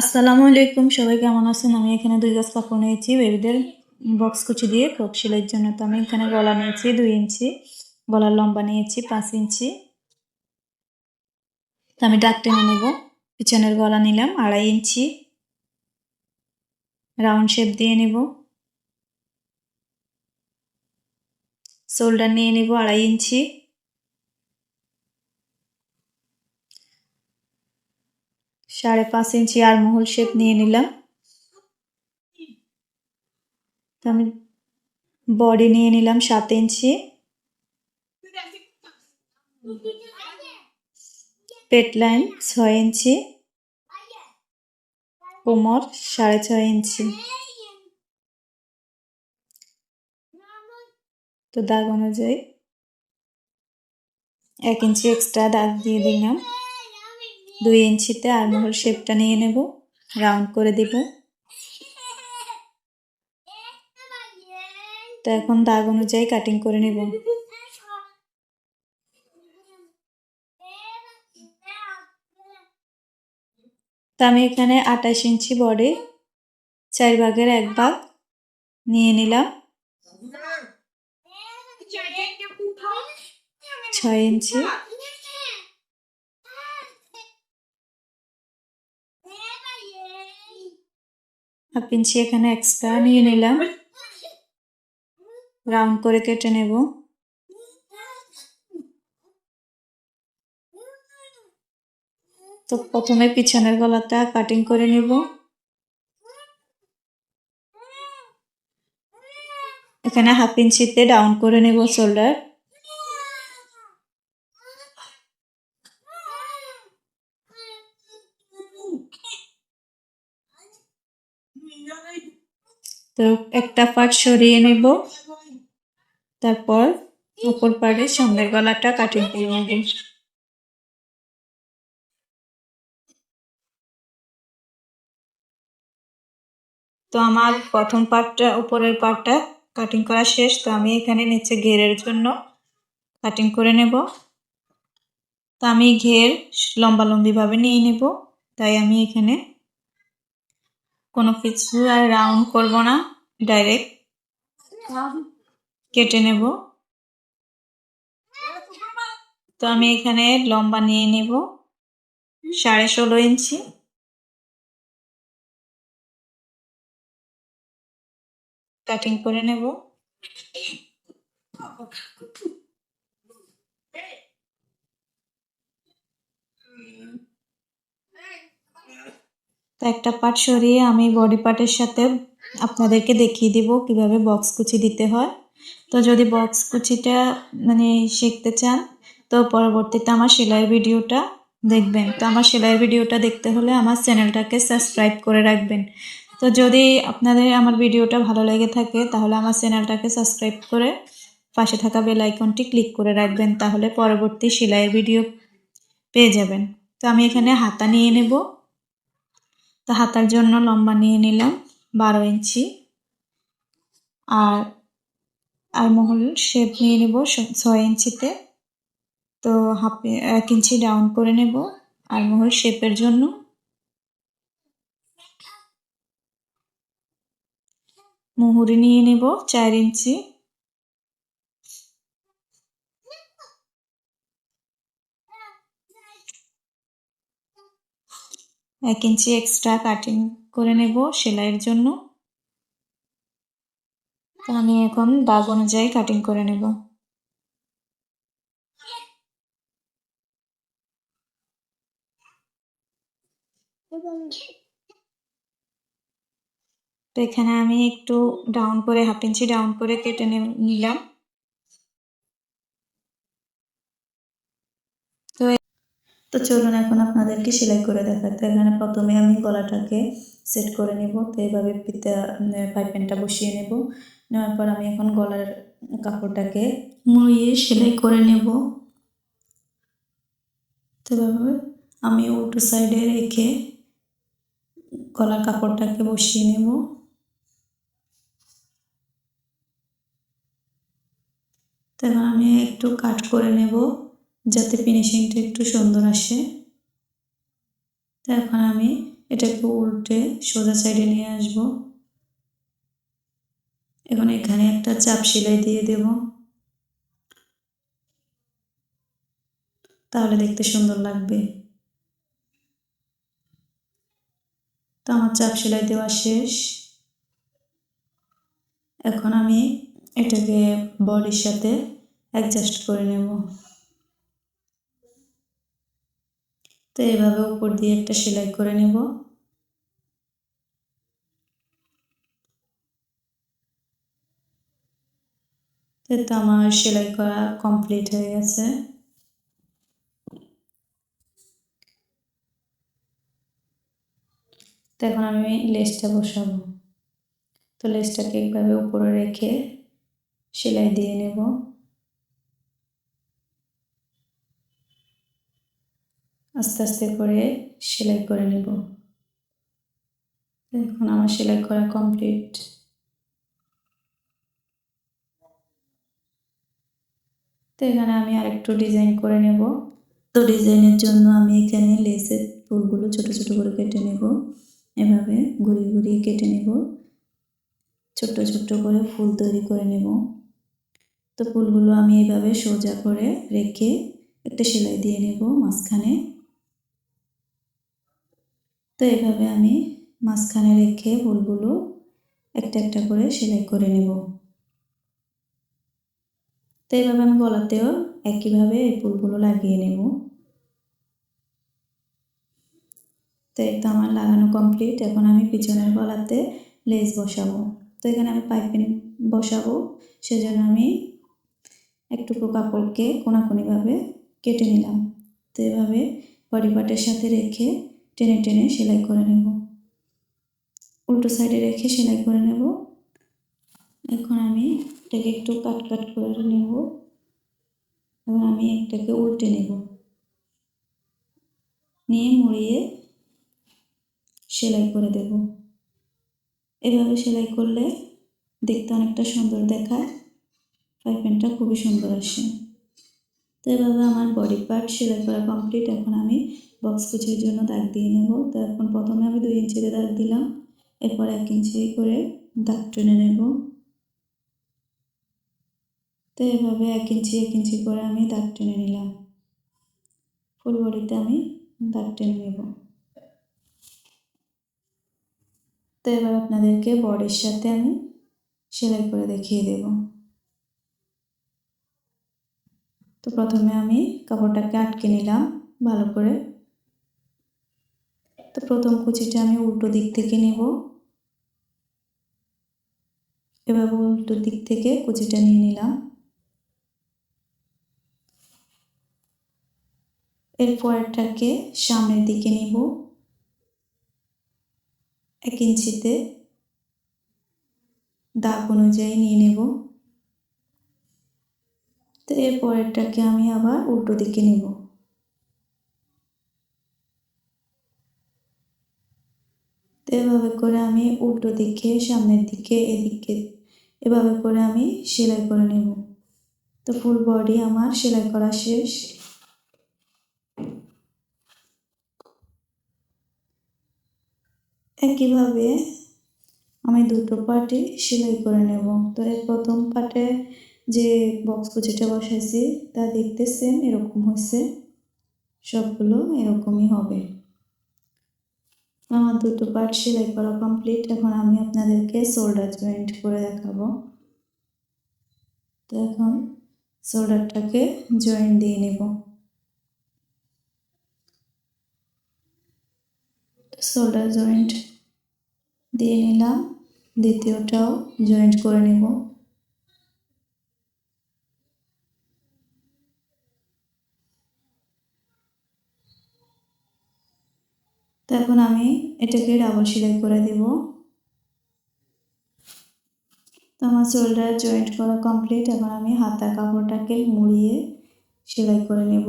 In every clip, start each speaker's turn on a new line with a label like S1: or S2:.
S1: আসসালামু আলাইকুম, সবাই কেমন আছেন? আমি এখানে দুই গাছ কাপড় নিয়েছি, বেবিদের বক্স কুচি দিয়ে কোক সেলাইয়ের জন্য। তো আমি এখানে গলা নিয়েছি দুই ইঞ্চি, গলার লম্বা নিয়েছি পাঁচ ইঞ্চি। তো আমি ডাক টেনে নেব। পিছনের গলা নিলাম আড়াই ইঞ্চি। রাউন্ড শেপ দিয়ে নেব। শোল্ডার নিয়ে নেব আড়াই ইঞ্চি। সাড়ে পাঁচ ইঞ্চি আর মহল শেপ নিয়ে নিলাম। আমি বডি নিয়ে নিলাম সাত ইঞ্চি। পেট লাইন ছয় ইঞ্চি। কোমর সাড়ে ছয় ইঞ্চি। তো দাগ অনুযায়ী এক ইঞ্চি এক্সট্রা দাগ দিয়ে দিলাম। দুই ইঞ্চিতে আরমহল শেপটা নিয়ে নেব, রাউন্ড করে দিব। তো এখন দাগ অনুযায়ী কাটিং করে নেব। তো আমি এখানে আঠাশ ইঞ্চি বডি চার ভাগের এক ভাগ নিয়ে নিলাম। ছয় ইঞ্চি। হাফ ইঞ্চি এখানে এক্সট্রা নিয়ে নিলাম। রাউন্ড করে কেটে নেব। তো প্রথমে পিছনের গলাটা কাটিং করে নেব। এখানে হাফ ইঞ্চিতে ডাউন করে নেব শোল্ডার তো একটা পার্ট সরিয়ে নেব। তারপর উপর পাড়ে সামনের গলাটা কাটিং করে নেব। তো আমার প্রথম পার্টটা উপরের পার্টটা কাটিং করা শেষ। তো আমি এখানে নিচে ঘেরের জন্য কাটিং করে নেব। তো আমি ঘের লম্বা লম্বিভাবে নিয়ে নেব। তাই আমি এখানে কোনো কিছু আর রাউন্ড করব না। ডাইরেক্ট কেটে নেব। তো আমি এখানে লম্বা নিয়ে নেব। সাড়ে ষোলো ইঞ্চি। কাটিং করে নেব। একটা পার্ট সরিয়ে আমি বডি পার্টের সাথে আপনাদেরকে দেখিয়ে দিব কীভাবে বক্স কুচি দিতে হয়। তো যদি বক্স কুচিটা মানে শিখতে চান, তো পরবর্তীতে আমার সেলাইয়ের ভিডিওটা দেখবেন। তো আমার সেলাইয়ের ভিডিওটা দেখতে হলে আমার চ্যানেলটাকে সাবস্ক্রাইব করে রাখবেন। তো যদি আপনাদের আমার ভিডিওটা ভালো লেগে থাকে, তাহলে আমার চ্যানেলটাকে সাবস্ক্রাইব করে পাশে থাকা বেল আইকনটি ক্লিক করে রাখবেন, তাহলে পরবর্তী সেলাইয়ের ভিডিও পেয়ে যাবেন। তো আমি এখানে হাতা নিয়ে নেব। তো হাতার জন্য লম্বা নিয়ে নিলাম। বারো ইঞ্চি। আর আর মহল শেপ নিয়ে নেব ছয় ইঞ্চিতে। তো হাফ এক ইঞ্চি ডাউন করে নেব। আর মহল শেপের জন্য। মুহুরি নিয়ে নেব চার ইঞ্চি। এক ইঞ্চি এক্সট্রা কাটিং করে নেব সেলাইয়ের জন্য। তো আমি এখন দাগ অনুযায়ী কাটিং করে নেব। তো এখানে আমি একটু ডাউন করে হাফ ইঞ্চি ডাউন করে কেটে নিলাম তো তো চলুন এখন আপনাদেরকে সেলাই করে দেখাতে। এখানে প্রথমে আমি গলাটাকে সেট করে নেব। তো এইভাবে পিতা পাইপেনটা বসিয়ে নেব। নেওয়ার পর আমি এখন গলার কাপড়টাকে মুড়িয়ে সেলাই করে নেব। তো এভাবে আমি উল্টো সাইডে রেখে গলার কাপড়টাকে বসিয়ে নেব। তো এবার আমি একটু কাট করে নেব। যাতে ফিনিশিংটা একটু সুন্দর আসে। এখন আমি এটাকে উল্টে সোজা সাইডে নিয়ে আসব। এখন এখানে একটা চাপ সেলাই দিয়ে দেব। তাহলে দেখতে সুন্দর লাগবে। তো আমার চাপ সেলাই দেওয়া শেষ। এখন আমি এটাকে বডির সাথে অ্যাডজাস্ট করে নেব। তো এভাবে উপর দিয়ে একটা সেলাই করে নেব। তো আমার সেলাই করা কমপ্লিট হয়ে গেছে। তো এখন আমি লেসটা বসাবো। তো লেসটাকে এইভাবে উপরে রেখে সেলাই দিয়ে নেব। আস্তে আস্তে করে সেলাই করে নেব। এখন আমার সেলাই করা কমপ্লিট। তো এখানে আমি আরেকটু ডিজাইন করে নেব। তো ডিজাইনের জন্য আমি এখানে লেসের ফুলগুলো ছোট ছোট করে কেটে নেব। এভাবে ঘুরিয়ে ঘুরিয়ে কেটে নেব। ছোট্ট ছোট্ট করে ফুল তৈরি করে নেব। তো ফুলগুলো আমি এভাবে সোজা করে রেখে একটা সেলাই দিয়ে নেব মাঝখানে। তো এভাবে আমি মাঝখানে রেখে ফুলগুলো একটা একটা করে সেলাই করে নেব। তো এইভাবে আমি গলাতেও একইভাবে এই ফুলগুলো লাগিয়ে নেব। তো এই তো আমার লাগানো কমপ্লিট, এখন আমি পিছনের গলাতে লেস বসাবো। তো এখানে আমি পাইপিং বসাবো, সেজন্য আমি একটুকু কাপড়কে কোনাকুনিভাবে কেটে নিলাম। তো এভাবে বডি পার্টের সাথে রেখে টেনে টেনে সেলাই করে নেব। উল্টো সাইডে রেখে সেলাই করে নেব। এখন আমি এটাকে একটু কাট কাট করে নেব। এবং আমি একটাকে উল্টে নেব। নিয়ে মুড়িয়ে সেলাই করে দেব। এভাবে সেলাই করলে দেখতে অনেকটা সুন্দর দেখায়। পাইপেনটা খুবই সুন্দর আসে। তো এভাবে আমার বডি পার্ট সেলাই করা কমপ্লিট এখন আমি বক্স কুচির জন্য দাগ দিয়ে নেব। তো এখন প্রথমে আমি দুই ইঞ্চিতে দাগ দিলাম, এরপর এক ইঞ্চি করে দাগ টেনে নেব। তো এভাবে এক ইঞ্চি এক ইঞ্চি করে আমি দাগ টেনে নিলাম। ফুল বডিতে আমি দাগ টেনে নেব। তো এবার আপনাদেরকে বডির সাথে আমি সেলাই করে দেখিয়ে দেব। তো প্রথমে আমি কাপড়টাকে আটকে নিলাম ভালো করে। তো প্রথম কুচিটা আমি উল্টো দিক থেকে নেব। এবার উল্টো দিক থেকে কুচিটা নিয়ে নিলাম। এরপরটাকে সামনের দিকে নিব। এক ইঞ্চিতে দাগ অনুযায়ী নিয়ে নেব। তো এর পরেরটাকে আমি আবার উল্টো দিকে নেব। তো এভাবে করে আমি উল্টো দিকে, সামনের দিকে, এদিকে, এভাবে করে আমি সেলাই করে নেব। তো ফুল বডি আমার সেলাই করা শেষ। একইভাবে আমি দুটো পার্টে সেলাই করে নেব। তো এর প্রথম পার্টে যে বক্স কুচিটা বসাইছি, তা দেখতে সেম এরকম হয়েছে সবগুলো এরকমই হবে। আমার দুটো পার্ট সেলাই করা কমপ্লিট এখন আমি আপনাদেরকে শোল্ডার জয়েন্ট করে দেখাবো। তো এখন শোল্ডারটাকে জয়েন্ট দিয়ে নেব। শোল্ডার জয়েন্ট দিয়ে নিলাম। দ্বিতীয়টাও জয়েন্ট করে নেব। তো এখন আমি এটাকে ডাবল সেলাই করে দেব। তো আমার শোল্ডার জয়েন্ট করা কমপ্লিট এখন আমি হাতা কাপড়টাকে মুড়িয়ে সেলাই করে নেব।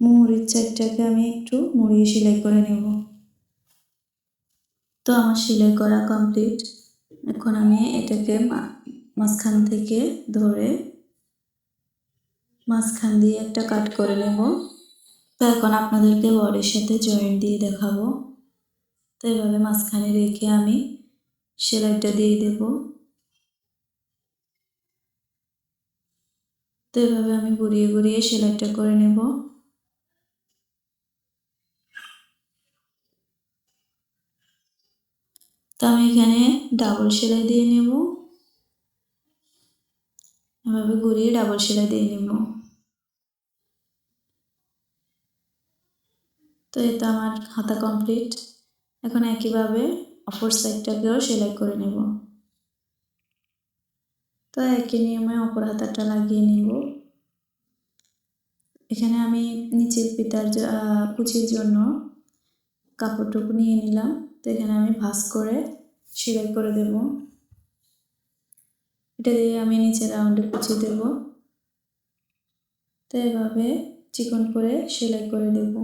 S1: মুহুরির চারটাকে আমি একটু মুড়িয়ে সেলাই করে নেব। তো আমার সেলাই করা কমপ্লিট এখন আমি এটাকে মাঝখান থেকে ধরে মাঝখান দিয়ে একটা কাট করে নেব। তো এখন আপনাদেরকে বডির সাথে জয়েন্ট দিয়ে দেখাবো। তো এভাবে মাঝখানে রেখে আমি সেলাইটা দিয়ে দেব। তো এভাবে আমি ঘুরিয়ে ঘুরিয়ে সেলাইটা করে নেব। তো আমি এখানে ডাবল সেলাই দিয়ে নেব। এভাবে ঘুরিয়ে ডাবল সেলাই দিয়ে নেব। তো এটা আমার হাতা কমপ্লিট এখন একইভাবে অপর সাইডটাকেও সেলাই করে নেব। তো একই নিয়মে অপর হাতাটা লাগিয়ে নেব। এখানে আমি নিচের পিতার কুচির জন্য কাপড়টুকু নিয়ে নিলাম। তো এখানে আমি ভাঁজ করে সেলাই করে দেব। এটা দিয়ে আমি নিচে রাউন্ডে কুচি দেব। তো এভাবে চিকন করে সেলাই করে দেব।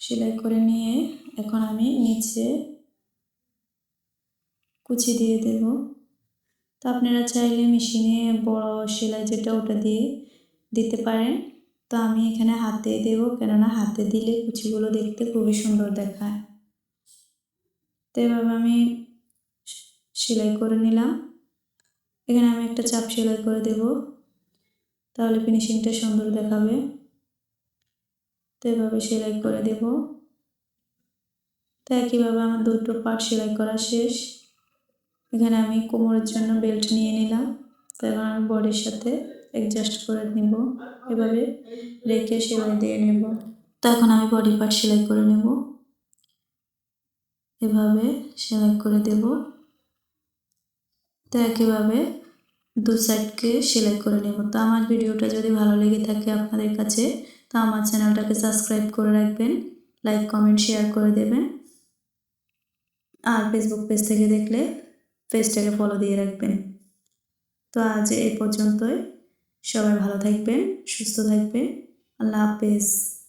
S1: সেলাই করে নিয়ে এখন আমি নিচে কুচি দিয়ে দেব। তো আপনারা চাইলে মেশিনে বড় সেলাই যেটা ওটা দিয়ে দিতে পারেন। তো আমি এখানে হাতে দেব, কেননা হাতে দিলে কুচিগুলো দেখতে খুবই সুন্দর দেখায়। তো এভাবে আমি সেলাই করে নিলাম। এখানে আমি একটা চাপ সেলাই করে দেব, তাহলে ফিনিশিংটা সুন্দর দেখাবে। তো এভাবে সেলাই করে দেব। তো একইভাবে আমার দুটো পার্ট সেলাই করা শেষ। এখানে আমি কোমরের জন্য বেল্ট নিয়ে নিলাম। তো এবার আমি বডির সাথে অ্যাডজাস্ট করে নিব। এভাবে রেখে সেলাই দিয়ে নেব। তো এখন আমি বডি পার্ট সেলাই করে নেব। এভাবে সেলাই করে দেব। তো একইভাবে দু সাইডকে সেলাই করে নেব। তো আমার ভিডিওটা যদি ভালো লেগে থাকে আপনাদের কাছে তো আমার চ্যানেলটাকে সাবস্ক্রাইব করে রাখবেন, লাইক, কমেন্ট, শেয়ার করে দেবেন। আর ফেসবুক পেজ থেকে দেখলে পেজটাকে ফলো দিয়ে রাখবেন। তো আজ এই পর্যন্তই। সবাই ভালো থাকবেন, সুস্থ থাকবেন। আল্লাহ হাফেজ।